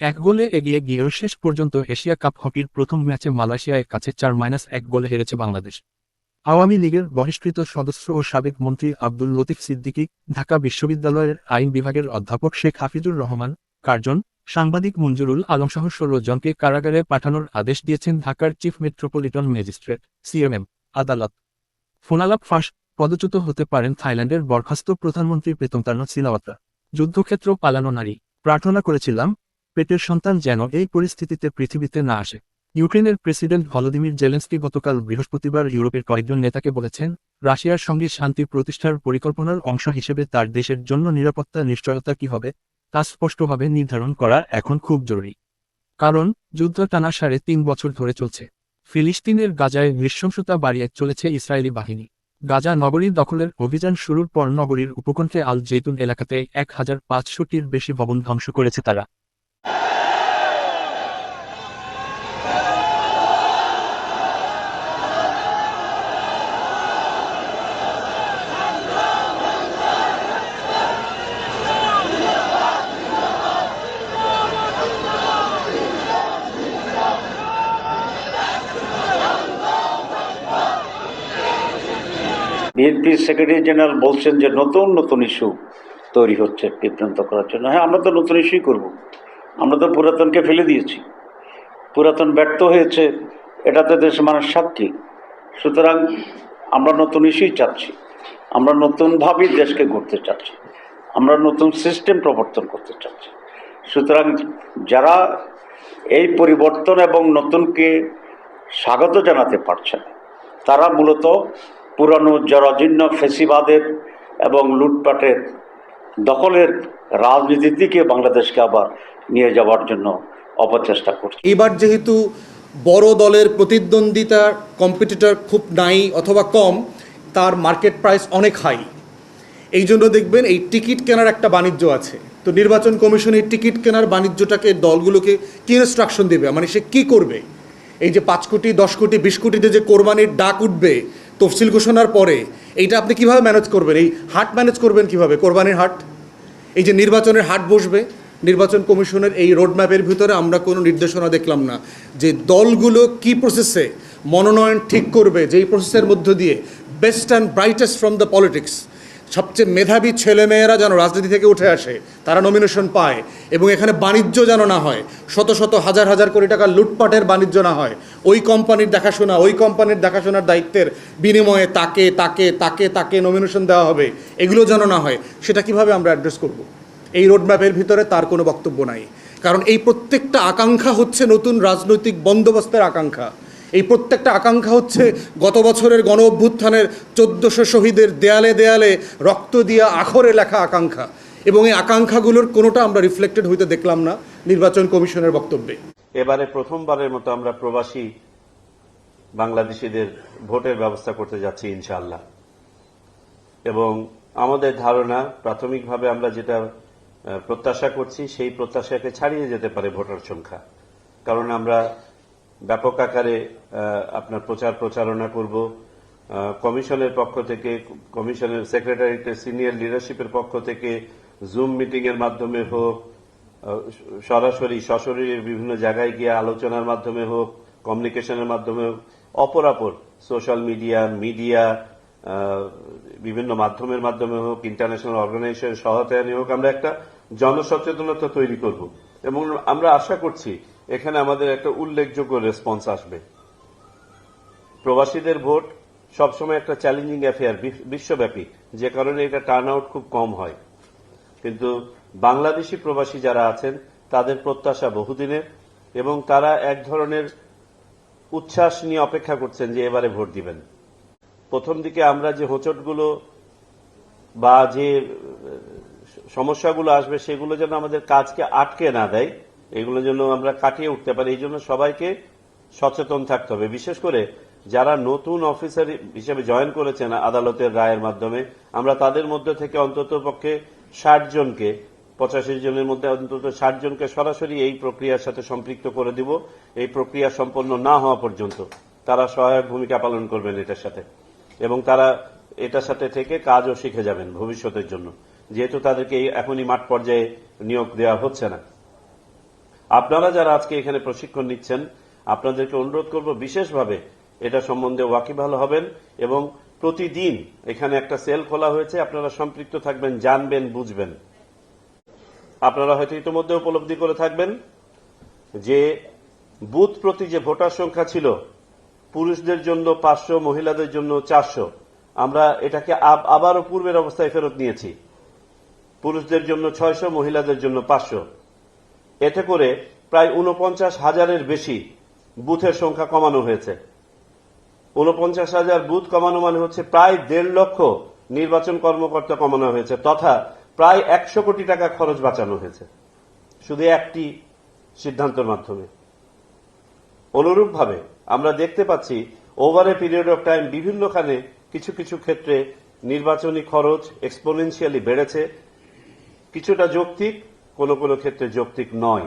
এক গোলে এগিয়ে গিয়েও শেষ পর্যন্ত এশিয়া কাপ হকির প্রথম ম্যাচে মালয়েশিয়ায় কাছে চার মাইনাস এক গোলে হেরেছে বাংলাদেশ। আওয়ামী লীগের বহিষ্কৃত সদস্য ও সাবেক মন্ত্রী আব্দুল লতিফ সিদ্দিকী, ঢাকা বিশ্ববিদ্যালয়ের আইন বিভাগের অধ্যাপক শেখ হাফিজুর রহমান, কার্জন, সাংবাদিক মঞ্জুরুল আলমসহ ষোলো জনকে কারাগারে পাঠানোর আদেশ দিয়েছেন ঢাকার চিফ মেট্রোপলিটন ম্যাজিস্ট্রেট, সিএমএম, আদালত। ফোনালাপ ফাঁস, পদচ্যুত হতে পারেন থাইল্যান্ডের বরখাস্ত প্রধানমন্ত্রী প্রেতমতার্ন সিলাওয়াত্রা। যুদ্ধক্ষেত্র পালানো নারী, প্রার্থনা করেছিলাম পেটের সন্তান যেন এই পরিস্থিতিতে পৃথিবীতে না আসে। ইউক্রেনের প্রেসিডেন্ট ভলোদিমির জেলেন্সকি গতকাল বৃহস্পতিবার ইউরোপের কয়েকজন নেতাকে বলেছেন, রাশিয়ার সঙ্গে শান্তি প্রতিষ্ঠার পরিকল্পনার অংশ হিসেবে তার দেশের জন্য নিরাপত্তা, নিশ্চয়তা কি হবে, তা স্পষ্টভাবে নির্ধারণ করা এখন খুব জরুরি। কারণ, যুদ্ধ টানা সাড়ে তিন বছর ধরে চলছে। ফিলিস্তিনের গাজায় নৃশংসতা বাড়িয়ে চলেছে ইসরায়েলি বাহিনী। গাজা নগরী দখলের অভিযান শুরুর পর নগরীর উপকণ্ঠে আল জেতুন এলাকাতে এক হাজার পাঁচশোটির বেশি ভবন ধ্বংস করেছে তারা। বিএনপির সেক্রেটারি জেনারেল বলছেন যে নতুন নতুন ইস্যু তৈরি হচ্ছে বিভ্রান্ত করার জন্য। হ্যাঁ আমরা তো নতুন ইস্যুই করব। আমরা তো পুরাতনকে ফেলে দিয়েছি। পুরাতন ব্যর্থ হয়েছে এটাতে দেশ মানুষ সাক্ষী। সুতরাং আমরা নতুন ইস্যুই চাচ্ছি। আমরা নতুনভাবেই দেশকে গড়তে চাচ্ছি। আমরা নতুন সিস্টেম প্রবর্তন করতে চাচ্ছি। সুতরাং যারা এই পরিবর্তন এবং নতুনকে স্বাগত জানাতে পারছে না, তারা মূলত পুরানো জরাজীর্ণ ফেসিবাদের এবং লুটপাটের দখলের রাজনীতির দিকে বাংলাদেশকে আবার নিয়ে যাওয়ার জন্য অপচেষ্টা করছে। এবার যেহেতু বড় দলের প্রতিদ্বন্দ্বিতা কম্পিটিটর খুব নাই অথবা কম, তার মার্কেট প্রাইস অনেক হাই এই জন্য দেখবেন এই টিকিট কেনার একটা বাণিজ্য আছে। তো নির্বাচন কমিশন এই টিকিট কেনার বাণিজ্যটাকে দলগুলোকে কি ইনস্ট্রাকশন দেবে? মানে সে কি করবে? এই যে পাঁচ কোটি, দশ কোটি, বিশ কোটিতে যে কোরবানির ডাক উঠবে তফসিল ঘোষণার পরে এইটা আপনি কীভাবে ম্যানেজ করবেন? এই হাট ম্যানেজ করবেন কীভাবে? কোরবানির হাট? এই যে নির্বাচনের হাট বসবে, নির্বাচন কমিশনের এই রোডম্যাপের ভিতরে আমরা কোনো নির্দেশনা দেখলাম না যে দলগুলো কি প্রসেসে মনোনয়ন ঠিক করবে যে এই প্রসেসের মধ্য দিয়ে best and brightest from the politics সবচেয়ে মেধাবী ছেলেমেয়েরা যেন রাজনীতি থেকে উঠে আসে, তারা নমিনেশন পায় এবং এখানে বাণিজ্য যেন না হয়, শত শত হাজার হাজার কোটি টাকা লুটপাটের বাণিজ্য না হয়, ওই কোম্পানির দেখাশোনা, ওই কোম্পানির দেখাশোনার দায়িত্বের বিনিময়ে তাকে তাকে তাকে তাকে নমিনেশন দেওয়া হবে, এগুলো যেন না হয়, সেটা কীভাবে আমরা অ্যাড্রেস করব? এই রোডম্যাপের ভিতরে তার কোনো বক্তব্য নাই। কারণ এই প্রত্যেকটা আকাঙ্ক্ষা হচ্ছে নতুন রাজনৈতিক বন্দোবস্তের আকাঙ্ক্ষা। এই প্রত্যেকটা আকাঙ্ক্ষা হচ্ছে গত বছরের গণ অভ্যুত্থানের চোদ্দশো শহীদের দেয়ালে দেয়ালে রক্ত দিয়া আখরে লেখা আকাঙ্ক্ষা। এবং এই আকাঙ্ক্ষাগুলোর কোনোটা আমরা রিফ্লেক্টেড হইতে দেখলাম না নির্বাচন কমিশনের বক্তব্যে। এবারে প্রথমবারের মতো আমরা প্রবাসী বাংলাদেশিদের ভোটের ব্যবস্থা করতে যাচ্ছি ইনশাআল্লাহ। এবং আমাদের ধারণা প্রাথমিকভাবে আমরা যেটা প্রত্যাশা করছি সেই প্রত্যাশাকে ছাড়িয়ে যেতে পারে ভোটার সংখ্যা। কারণ আমরা ব্যাপক আকারে আপনার প্রচার প্রচারণা করব। কমিশনের পক্ষ থেকে, কমিশনের সেক্রেটারিয়েটের সিনিয়র লিডারশিপের পক্ষ থেকে জুম মিটিং এর মাধ্যমে হোক সরাসরি সশরীরে বিভিন্ন জায়গায় গিয়ে আলোচনার মাধ্যমে হোক, কমিউনিকেশনের মাধ্যমে হোক, অপরাপর সোশ্যাল মিডিয়া মিডিয়া বিভিন্ন মাধ্যমের মাধ্যমে হোক, ইন্টারন্যাশনাল অর্গানাইজেশনের সহায়তা নিয়ে হোক, আমরা একটা জনসচেতনতা তৈরি করব। এবং আমরা আশা করছি এখানে আমাদের একটা উল্লেখযোগ্য রেসপন্স আসবে। প্রবাসীদের ভোট সবসময় একটা চ্যালেঞ্জিং অ্যাফেয়ার বিশ্বব্যাপী। যে কারণে এটা টার্ন আউট খুব কম হয়। কিন্তু বাংলাদেশি প্রবাসী যারা আছেন, তাদের প্রত্যাশা বহুদিনের এবং তারা এক ধরনের উচ্ছ্বাস নিয়ে অপেক্ষা করছেন যে এবারে ভোট দিবেন। প্রথম দিকে আমরা যে হোঁচটগুলো বা যে সমস্যাগুলো আসবে, সেগুলো যেন আমাদের কাজকে আটকে না দেয় এগুলো যেন আমরা কাটিয়ে উঠতে পারি, এই জন্য সবাইকে সচেতন থাকতে হবে। বিশেষ করে যারা নতুন অফিসার হিসেবে জয়েন করেছেন আদালতের রায়ের মাধ্যমে, আমরা তাদের মধ্যে থেকে অন্তত পক্ষে ষাট জনকে, পঁচাশি জনের মধ্যে অন্তত ষাট জনকে সরাসরি এই প্রক্রিয়ার সাথে সম্পৃক্ত করে দিব। এই প্রক্রিয়া সম্পন্ন না হওয়া পর্যন্ত তারা সহায়ক ভূমিকা পালন করবেন এটার সাথে। এবং তারা এটার সাথে থেকে কাজও শিখে যাবেন ভবিষ্যতের জন্য। যেহেতু তাদেরকে এখনই মাঠ পর্যায়ে নিয়োগ দেওয়া হচ্ছে না। আপনারা যারা আজকে এখানে প্রশিক্ষণ নিচ্ছেন, আপনাদেরকে অনুরোধ করব বিশেষভাবে এটা সম্বন্ধে ওয়াকিবহাল হবেন এবং প্রতিদিন এখানে একটা সেল খোলা হয়েছে, আপনারা সম্পৃক্ত থাকবেন, জানবেন, বুঝবেন। আপনারা হয়তো ইতিমধ্যে উপলব্ধি করে থাকবেন যে বুথ প্রতি যে ভোটার সংখ্যা ছিল, পুরুষদের জন্য পাঁচশো, মহিলাদের জন্য চারশো, আমরা এটাকে আবারও পূর্বের অবস্থায় ফেরত নিয়েছি। পুরুষদের জন্য ছয়শো, মহিলাদের জন্য পাঁচশো। এতে করে প্রায় উনপঞ্চাশ হাজারের বেশি বুথের সংখ্যা কমানো হয়েছে। উনপঞ্চাশ হাজার বুথ কমানো মানে হচ্ছে প্রায় দেড় লক্ষ নির্বাচন কর্মকর্তা কমানো হয়েছে, তথা প্রায় একশো কোটি টাকা খরচ বাঁচানো হয়েছে। শুধু একটি সিদ্ধান্তের মাধ্যমে। অনুরূপভাবে আমরা দেখতে পাচ্ছি over a period of time বিভিন্নখানে কিছু কিছু ক্ষেত্রে নির্বাচনী খরচ এক্সপোনেনশিয়ালি বেড়েছে। কিছুটা যৌক্তিক কোনো কোনো ক্ষেত্রে যৌক্তিক নয়।